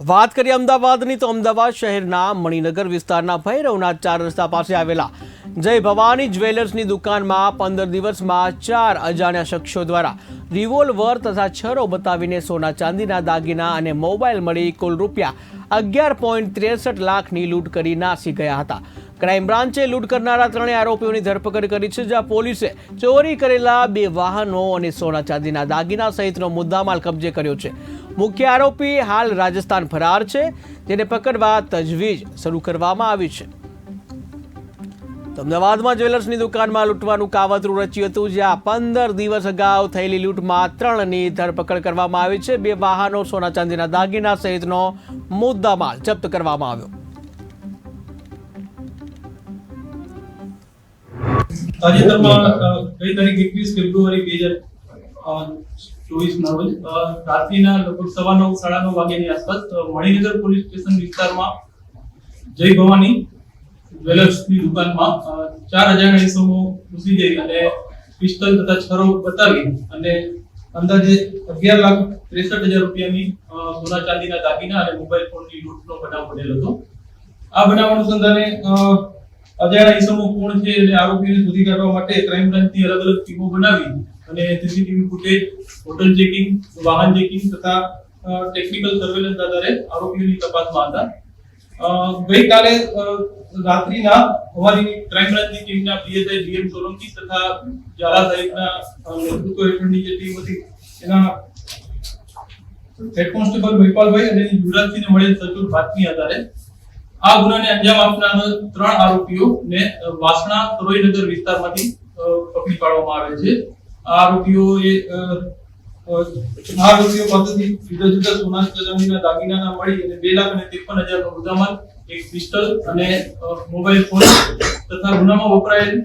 વાત કરીએ અમદાવાદની તો અમદાવાદ શહેરના મણિનગર વિસ્તારના ભૈરવના ચાર રસ્તા પાસે આવેલા જય ભવાની જ્વેલર્સની દુકાનમાં પંદર દિવસમાં ચાર અજાણ્યા શખ્સો દ્વારા રિવોલ્વર તથા છરો બતાવીને સોના ચાંદીના દાગીના અને મોબાઈલ મળી કુલ રૂપિયા અગિયાર પોઈન્ટ ત્રેસઠ લાખની લૂંટ કરી નાસી ગયા હતા. ક્રાઇમ બ્રાન્ચે લૂંટ કરનારા ત્રણેય આરોપીઓની ધરપકડ કરી છે, જ્યાં પોલીસે ચોરી કરેલા બે વાહનો અને સોના ચાંદીના દાગીના સહિતનો મુદ્દામાલ કબજે કર્યો છે. મુખ્ય આરોપી હાલ રાજસ્થાન ફરાર છે. જેને પકડવા તજવીજ શરૂ કરવામાં આવી છે. અમદાવાદમાં જ્વેલર્સની દુકાનમાં લૂંટવાનું કાવતરું રચ્યું હતું, જ્યાં પંદર દિવસ અગાઉ થયેલી લૂંટમાં ત્રણની ધરપકડ કરવામાં આવી છે. બે વાહનો સોના ચાંદીના દાગીના સહિતનો મુદ્દામાલ જપ્ત કરવામાં આવ્યો. તાજેતરમાં ગઈ તારીખ એકવીસ ફેબ્રુઆરી બે હજાર ચોવીસના રોજ રાત્રિના લગભગ સવા નવ, સાડા નવ વાગ્યાની આસપાસ મણિનગર પોલીસ સ્ટેશન વિસ્તારમાં જય ભવાની જ્વેલર્સની દુકાનમાં ચાર હજાર ઇસમો ઘૂસી જઈ અને પિસ્તલ તથા છરો બતાવી અને અંદાજે અગિયાર લાખ ત્રેસઠ હજાર રૂપિયાની સોના ચાંદીના દાગીના અને મોબાઈલ ફોનની લૂંટનો બનાવ બનેલો હતો. આ બનાવ અનુસંધાને અજાણ્યા ઇસમો કોણ છે અને આરોપીને શોધી કાઢવા માટે ક્રાઇમ બ્રાન્ચની અલગ અલગ ટીમો બનાવી અને સીસીટીવી ફૂટેજ, હોટલ ચેકિંગ, વાહન ચેકિંગ તથા ટેકનિકલ સર્વેલન્સ આધારે આરોપીઓની તપાસમાં હતા. ગઈકાલે રાત્રિના અમારી ક્રાઇમ બ્રાન્ચની ટીમના પીએસઆઈ ડીએમ સોલંકી તથા ઝાલા સાહેબના નેતૃત્વ હેઠળની જે ટીમ હતી, એના હેડ કોન્સ્ટેબલ મહિપાલભાઈ અને યુવરાજસિંહને મળેલ સચોટ બાતમી આધારે, આ ગુનાને અંજામ આપનાર ત્રણ આરોપીઓને વાસણા સરોઈનગર વિસ્તારમાંથી પકડી પાડવામાં આવે છે. આ આરોપીઓએ આ પાસેથી જુદા જુદા સોના ચલણીના દાગીનાના મળી અને બે લાખ અને ત્રેપન હજારનો મુદ્દામાલ એક પિસ્ટલ અને મોબાઈલ ફોન તથા ગુનામાં વપરાયેલ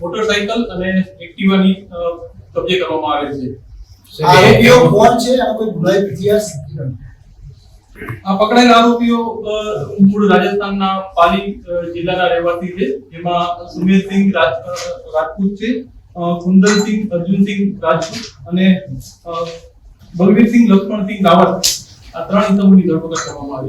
મોટરસાયકલ અને એક્ટિવાની કબજે કરવામાં આવે છે. આરોપીઓ કોણ છે? આનો કોઈ ગુનાહિત ઇતિહાસ આ પકડાયેલા આરોપીઓ મૂળ રાજસ્થાનના પાલી જિલ્લાના રહેવાસી છે. જેમાં સુમેર સિંઘ રાજપૂત છે. કુંદનસિંહ અર્જુનસિંહ રાજપૂત અને બલવીરસિંહ લક્ષ્મણસિંહ રાવત આ ત્રણ ઇસમોની ધરપકડ કરવામાં આવી